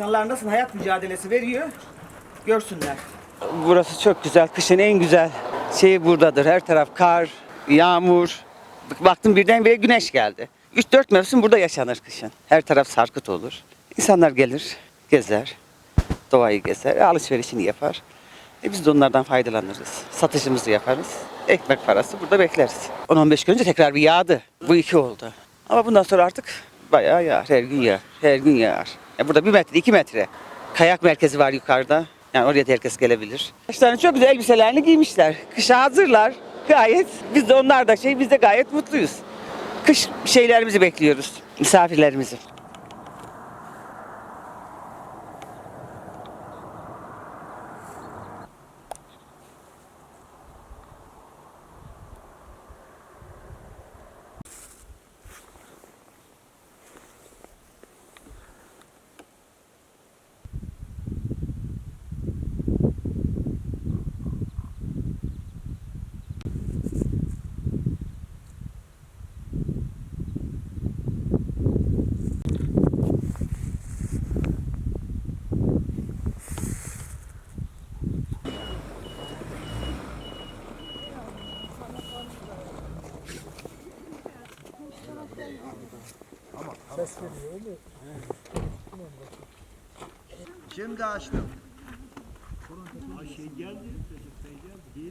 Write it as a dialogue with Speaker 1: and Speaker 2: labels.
Speaker 1: İnsanlar nasıl hayat mücadelesi veriyor görsünler.
Speaker 2: Burası çok güzel. Kışın en güzel şey buradadır. Her taraf kar, yağmur. Baktım birdenbire güneş geldi. 3-4 mevsim burada yaşanır kışın. Her taraf sarkıt olur. İnsanlar gelir, gezer, doğayı gezer, alışverişini yapar. E biz de onlardan faydalanırız. Satışımızı yaparız. Ekmek parası burada bekleriz. 10-15 gün önce tekrar bir yağdı. Bu iki oldu. Ama bundan sonra artık bayağı yağar. Her gün yağar. Her gün yağar. Ya burada bir metre, iki metre. Kayak merkezi var yukarıda. Yani oraya da herkes gelebilir. Başlarına çok güzel elbiselerini giymişler. Kışa hazırlar. Gayet biz de onlar da şey biz de gayet mutluyuz. Kış şeylerimizi bekliyoruz. Misafirlerimizi.
Speaker 3: Şimdi açtım. Ay şey geldi. Şey geldi. Ki